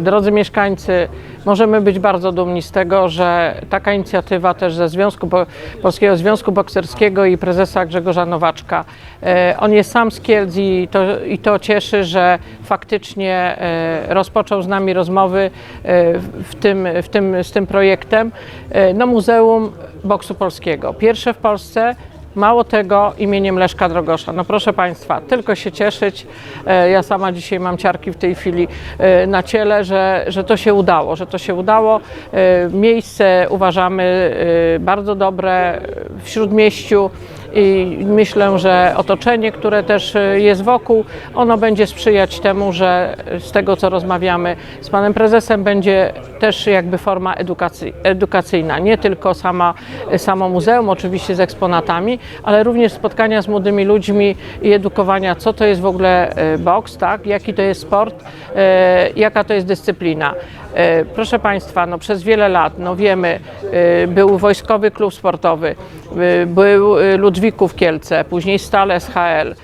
Drodzy mieszkańcy, możemy być bardzo dumni z tego, że taka inicjatywa też ze Związku Polskiego Związku Bokserskiego i prezesa Grzegorza Nowaczka. e, On jest sam z Kielc i to, i to cieszy, że faktycznie e, rozpoczął z nami rozmowy w tym, w tym, z tym projektem. No, Muzeum Boksu Polskiego. Pierwsze w Polsce. Mało tego, imieniem Leszka Drogosza. No proszę Państwa, tylko się cieszyć. E, Ja sama dzisiaj mam ciarki w tej chwili e, na ciele, że, że to się udało, że to się udało. E, Miejsce uważamy bardzo dobre w Śródmieściu i myślę, że otoczenie, które też e, jest wokół, ono będzie sprzyjać temu, że z tego co rozmawiamy z panem prezesem będzie też jakby forma edukacji, edukacyjna, nie tylko sama, samo muzeum, oczywiście z eksponatami, ale również spotkania z młodymi ludźmi i edukowania, co to jest w ogóle e, boks, tak? jaki to jest sport, e, jaka to jest dyscyplina. E, Proszę Państwa, no przez wiele lat, no wiemy, e, był Wojskowy Klub Sportowy, e, był e, Ludwików Kielce, później Stal SHL, e,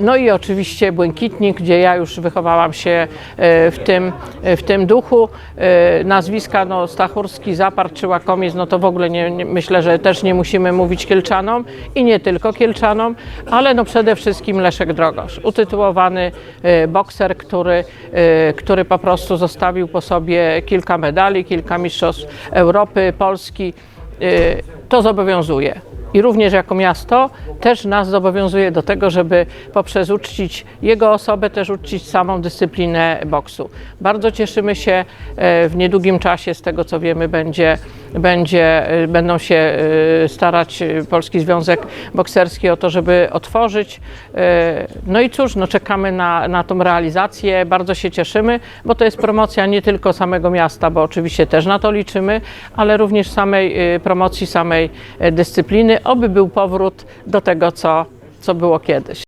no i oczywiście Błękitnik, gdzie ja już wychowałam się e, w tym, w tym duchu. Nazwiska no, Stachurski, Zapar czy Łakomiec, no to w ogóle nie, nie, myślę, że też nie musimy mówić Kielczanom i nie tylko Kielczanom, ale no przede wszystkim Leszek Drogosz, utytułowany bokser, który, który po prostu zostawił po sobie kilka medali, kilka mistrzostw Europy, Polski. To zobowiązuje. I również jako miasto też nas zobowiązuje do tego, żeby poprzez uczcić jego osobę, też uczcić samą dyscyplinę boksu. Bardzo cieszymy się e, w niedługim czasie, z tego co wiemy, będzie, będzie, e, będą się e, starać e, Polski Związek Bokserski o to, żeby otworzyć. No i cóż, no czekamy na, na tą realizację, bardzo się cieszymy, bo to jest promocja nie tylko samego miasta, bo oczywiście też na to liczymy, ale również samej promocji, samej dyscypliny, oby był powrót do tego, co, co było kiedyś.